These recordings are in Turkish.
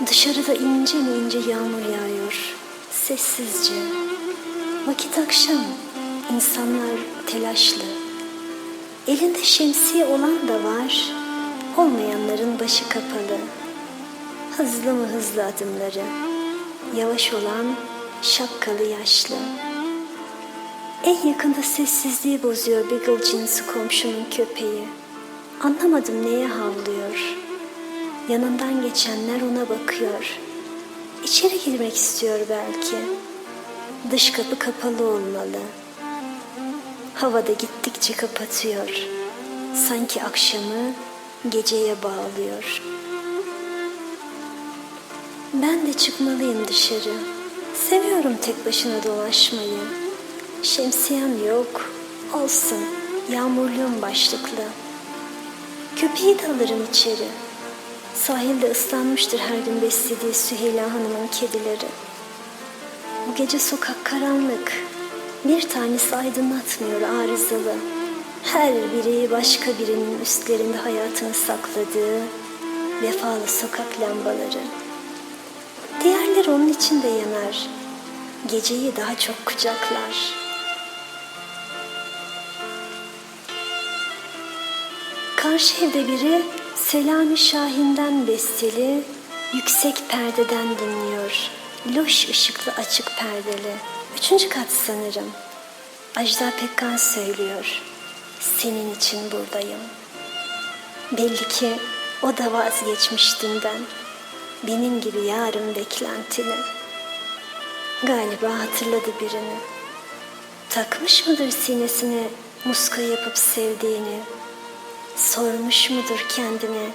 Dışarıda ince ince yağmur yağıyor. Sessizce. Vakit akşam. İnsanlar telaşlı. Elinde şemsiye olan da var. Olmayanların başı kapalı. Hızlı mı hızlı adımları. Yavaş olan şapkalı yaşlı. En yakında sessizliği bozuyor Beagle cinsi komşunun köpeği. Anlamadım neye havlıyor. Yanından geçenler ona bakıyor. İçeri girmek istiyor belki. Dış kapı kapalı olmalı. Havada gittikçe kapatıyor. Sanki akşamı geceye bağlıyor. Ben de çıkmalıyım dışarı. Seviyorum tek başına dolaşmayı. Şemsiyem yok. Olsun. Yağmurluğum başlıklı. Köpeği de alırım içeri. Sahilde ıslanmıştır her gün beslediği Süheyla Hanım'ın kedileri. Bu gece sokak karanlık. Bir tanesi aydınlatmıyor arızalı. Her biri başka birinin üstlerinde hayatını sakladığı vefalı sokak lambaları. Diğerleri onun için de yanar. Geceyi daha çok kucaklar. Karşı evde biri Selami Şahin'den besteli yüksek perdeden dinliyor. Loş ışıklı açık perdeli. Üçüncü kat sanırım. Ajda Pekkan söylüyor. Senin için buradayım. Belli ki o da vazgeçmiş dünden. Benim gibi yarın beklentili. Galiba hatırladı birini. Takmış mıdır sinesine muska yapıp sevdiğini? Sormuş mudur kendine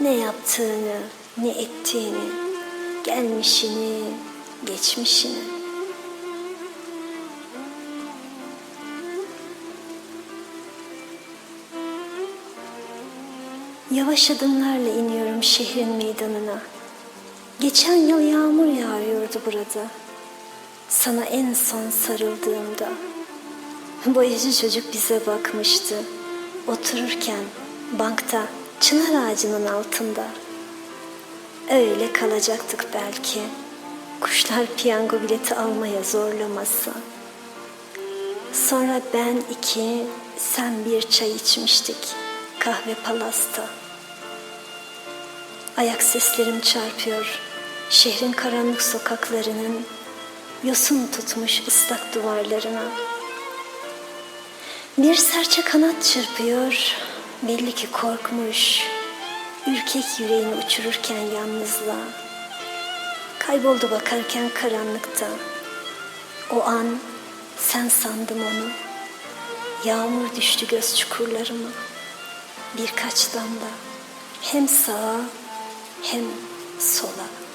ne yaptığını, ne ettiğini, gelmişini, geçmişini? Yavaş adımlarla iniyorum şehrin meydanına. Geçen yıl yağmur yağıyordu burada. Sana en son sarıldığımda. Boyacı çocuk bize bakmıştı. Otururken bankta çınar ağacının altında. Öyle kalacaktık belki. Kuşlar piyango bileti almaya zorlamasa. Sonra ben iki, sen bir çay içmiştik kahve palasta. Ayak seslerim çarpıyor şehrin karanlık sokaklarının yosun tutmuş ıslak duvarlarına. Bir serçe kanat çırpıyor, belli ki korkmuş, ürkek yüreğini uçururken yalnızlığa. Kayboldu bakarken karanlıkta. O an sen sandım onu. Yağmur düştü göz çukurlarıma. Birkaç damla hem sağa hem sola.